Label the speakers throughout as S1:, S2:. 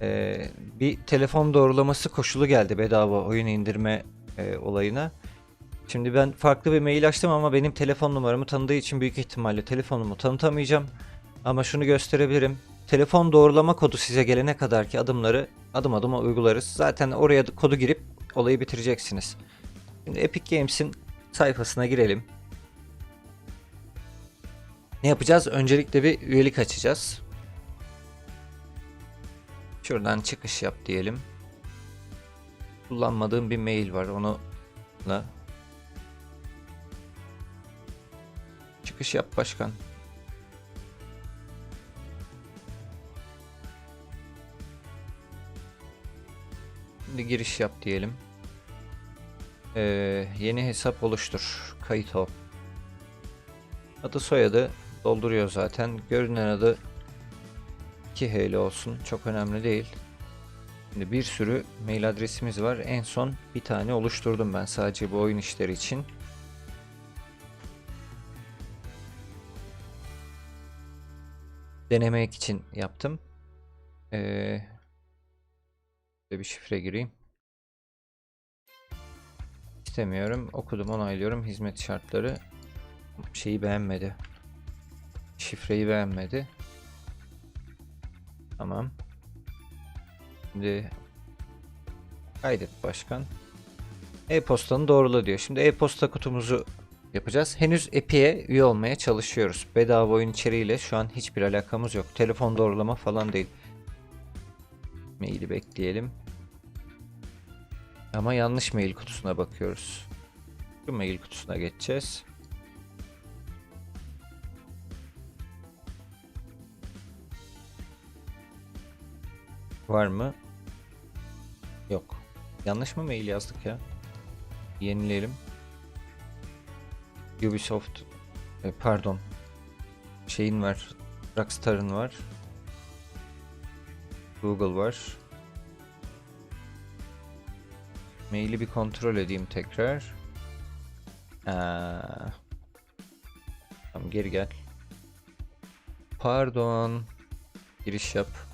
S1: Ee, bir telefon doğrulaması koşulu geldi bedava oyun indirme e, olayına. Şimdi ben farklı bir mail açtım ama benim telefon numaramı tanıdığı için büyük ihtimalle telefonumu tanıtamayacağım. Ama şunu gösterebilirim. Telefon doğrulama kodu size gelene kadar ki adımları adım adım uygularız. Zaten oraya kodu girip olayı bitireceksiniz. Şimdi Epic Games'in sayfasına girelim. Ne yapacağız? Öncelikle bir üyelik açacağız. Şuradan çıkış yap diyelim. Kullanmadığım bir mail var. Onu çıkış yap başkan. Şimdi giriş yap diyelim. Ee, yeni hesap oluştur. Kayıt ol. Adı soyadı dolduruyor zaten. Görünen adı 2 HL olsun. Çok önemli değil. Şimdi bir sürü mail adresimiz var. En son bir tane oluşturdum ben sadece bu oyun işleri için. Denemek için yaptım. Ee, bir şifre gireyim. İstemiyorum. Okudum, onaylıyorum. Hizmet şartları şeyi beğenmedi. Şifreyi beğenmedi. Tamam. Şimdi kaydet başkan. E-postanı doğrula diyor. Şimdi e-posta kutumuzu yapacağız. Henüz Epi'ye üye olmaya çalışıyoruz. Bedava oyun içeriğiyle şu an hiçbir alakamız yok. Telefon doğrulama falan değil. Maili bekleyelim. Ama yanlış mail kutusuna bakıyoruz. Şu mail kutusuna geçeceğiz. Var mı? Yok. Yanlış mı mail yazdık ya? Yenileyelim. Ubisoft e, pardon. Şeyin var. Rockstar'ın var. Google var. Maili bir kontrol edeyim tekrar. Aa. Tamam geri gel. Pardon. Giriş yap.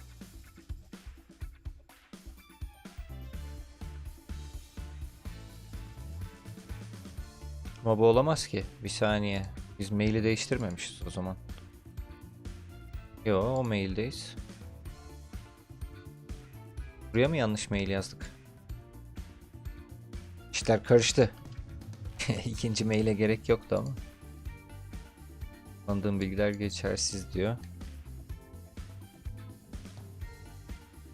S1: Ama bu olamaz ki. Bir saniye. Biz maili değiştirmemişiz o zaman. Yo o maildeyiz. Buraya mı yanlış mail yazdık? İşler karıştı. İkinci maile gerek yoktu ama. Kullandığım bilgiler geçersiz diyor.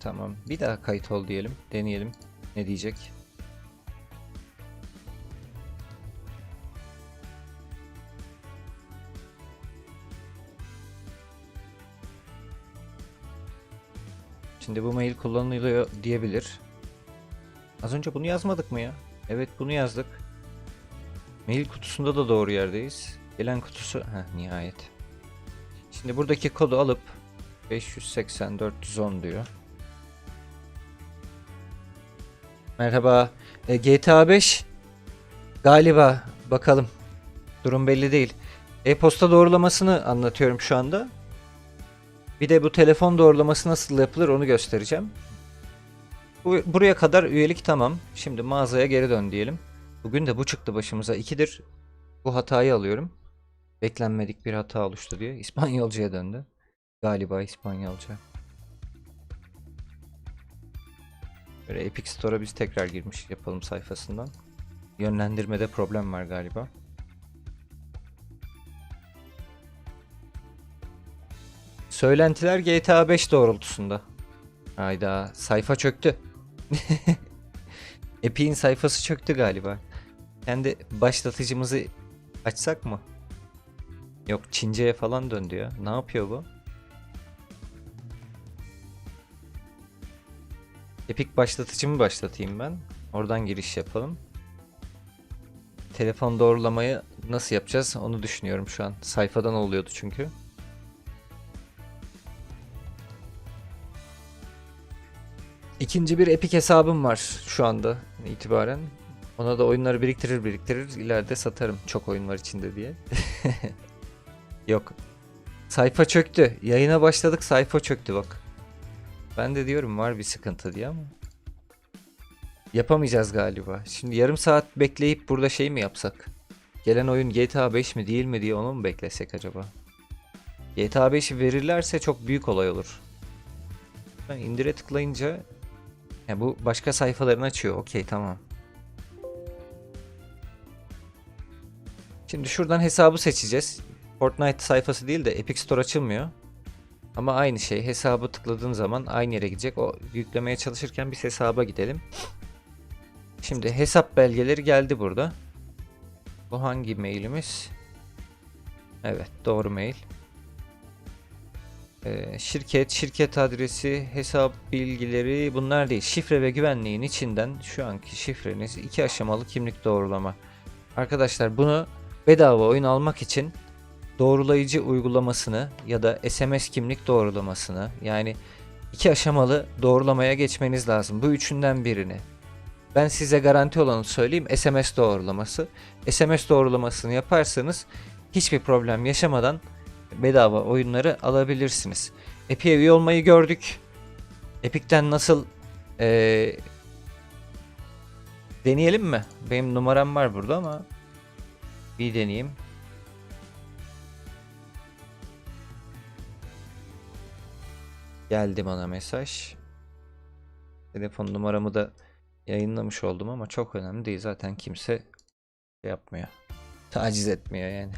S1: Tamam. Bir daha kayıt ol diyelim. Deneyelim. Ne diyecek? Şimdi bu mail kullanılıyor diyebilir. Az önce bunu yazmadık mı ya? Evet bunu yazdık. Mail kutusunda da doğru yerdeyiz. Gelen kutusu... Heh nihayet. Şimdi buradaki kodu alıp 580 410 diyor. Merhaba. E, GTA 5 galiba bakalım. Durum belli değil. E-posta doğrulamasını anlatıyorum şu anda. Bir de bu telefon doğrulaması nasıl yapılır onu göstereceğim. Bu, buraya kadar üyelik tamam. Şimdi mağazaya geri dön diyelim. Bugün de bu çıktı başımıza. İkidir bu hatayı alıyorum. Beklenmedik bir hata oluştu diye. İspanyolcaya döndü. Galiba İspanyolca. Böyle Epic Store'a biz tekrar girmiş yapalım sayfasından. Yönlendirmede problem var galiba. Söylentiler GTA 5 doğrultusunda. Hayda sayfa çöktü. Epic'in sayfası çöktü galiba. Kendi başlatıcımızı açsak mı? Yok Çince'ye falan döndü ya. Ne yapıyor bu? Epic başlatıcımı başlatayım ben. Oradan giriş yapalım. Telefon doğrulamayı nasıl yapacağız onu düşünüyorum şu an. Sayfadan oluyordu çünkü. İkinci bir Epic hesabım var şu anda itibaren. Ona da oyunları biriktirir biriktirir ileride satarım. Çok oyun var içinde diye. Yok. Sayfa çöktü. Yayına başladık sayfa çöktü bak. Ben de diyorum var bir sıkıntı diye ama. Yapamayacağız galiba. Şimdi yarım saat bekleyip burada şey mi yapsak? Gelen oyun GTA 5 mi değil mi diye onu mu beklesek acaba? GTA 5'i verirlerse çok büyük olay olur. Ben indire tıklayınca ya bu başka sayfalarını açıyor. Okey tamam. Şimdi şuradan hesabı seçeceğiz. Fortnite sayfası değil de Epic Store açılmıyor. Ama aynı şey. Hesabı tıkladığın zaman aynı yere gidecek. O yüklemeye çalışırken biz hesaba gidelim. Şimdi hesap belgeleri geldi burada. Bu hangi mailimiz? Evet doğru mail. Ee, şirket, şirket adresi, hesap bilgileri bunlar değil. Şifre ve güvenliğin içinden şu anki şifreniz iki aşamalı kimlik doğrulama. Arkadaşlar bunu bedava oyun almak için doğrulayıcı uygulamasını ya da SMS kimlik doğrulamasını yani iki aşamalı doğrulamaya geçmeniz lazım. Bu üçünden birini. Ben size garanti olanı söyleyeyim SMS doğrulaması. SMS doğrulamasını yaparsanız hiçbir problem yaşamadan bedava oyunları alabilirsiniz. Epic'e üye olmayı gördük. Epic'ten nasıl eee, deneyelim mi? Benim numaram var burada ama bir deneyeyim. Geldi bana mesaj. Telefon numaramı da yayınlamış oldum ama çok önemli değil. Zaten kimse şey yapmıyor. Taciz etmiyor yani.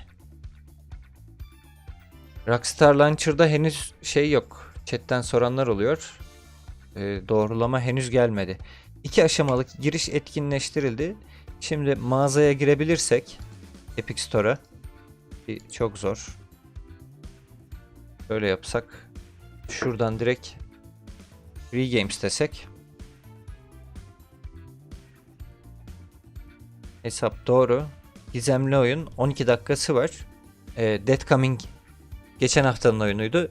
S1: Rockstar Launcher'da henüz şey yok. Chat'ten soranlar oluyor. Ee, doğrulama henüz gelmedi. İki aşamalı giriş etkinleştirildi. Şimdi mağazaya girebilirsek Epic Store'a çok zor. Böyle yapsak şuradan direkt Free Games desek Hesap doğru. Gizemli oyun 12 dakikası var. Ee, Dead Coming geçen haftanın oyunuydu.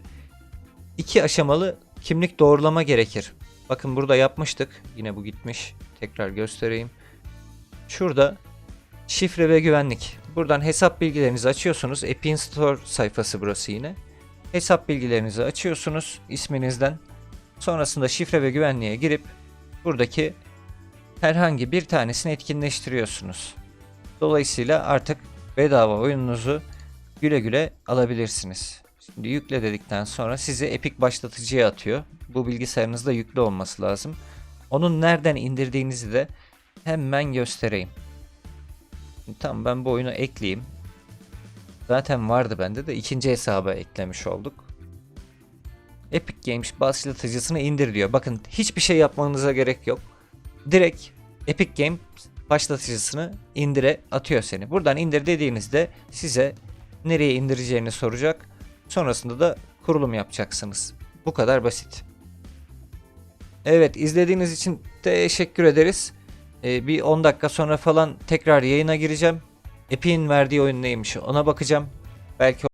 S1: İki aşamalı kimlik doğrulama gerekir. Bakın burada yapmıştık. Yine bu gitmiş. Tekrar göstereyim. Şurada şifre ve güvenlik. Buradan hesap bilgilerinizi açıyorsunuz. Epin Store sayfası burası yine. Hesap bilgilerinizi açıyorsunuz isminizden. Sonrasında şifre ve güvenliğe girip buradaki herhangi bir tanesini etkinleştiriyorsunuz. Dolayısıyla artık bedava oyununuzu güle güle alabilirsiniz. Şimdi yükle dedikten sonra sizi Epic başlatıcıya atıyor. Bu bilgisayarınızda yüklü olması lazım. Onun nereden indirdiğinizi de hemen göstereyim. Şimdi Tamam ben bu oyunu ekleyeyim. Zaten vardı bende de ikinci hesaba eklemiş olduk. Epic Games başlatıcısını indir diyor. Bakın hiçbir şey yapmanıza gerek yok. Direkt Epic Games başlatıcısını indire atıyor seni. Buradan indir dediğinizde size nereye indireceğini soracak. Sonrasında da kurulum yapacaksınız. Bu kadar basit. Evet izlediğiniz için teşekkür ederiz. Ee, bir 10 dakika sonra falan tekrar yayına gireceğim. Epic'in verdiği oyun neymiş ona bakacağım. Belki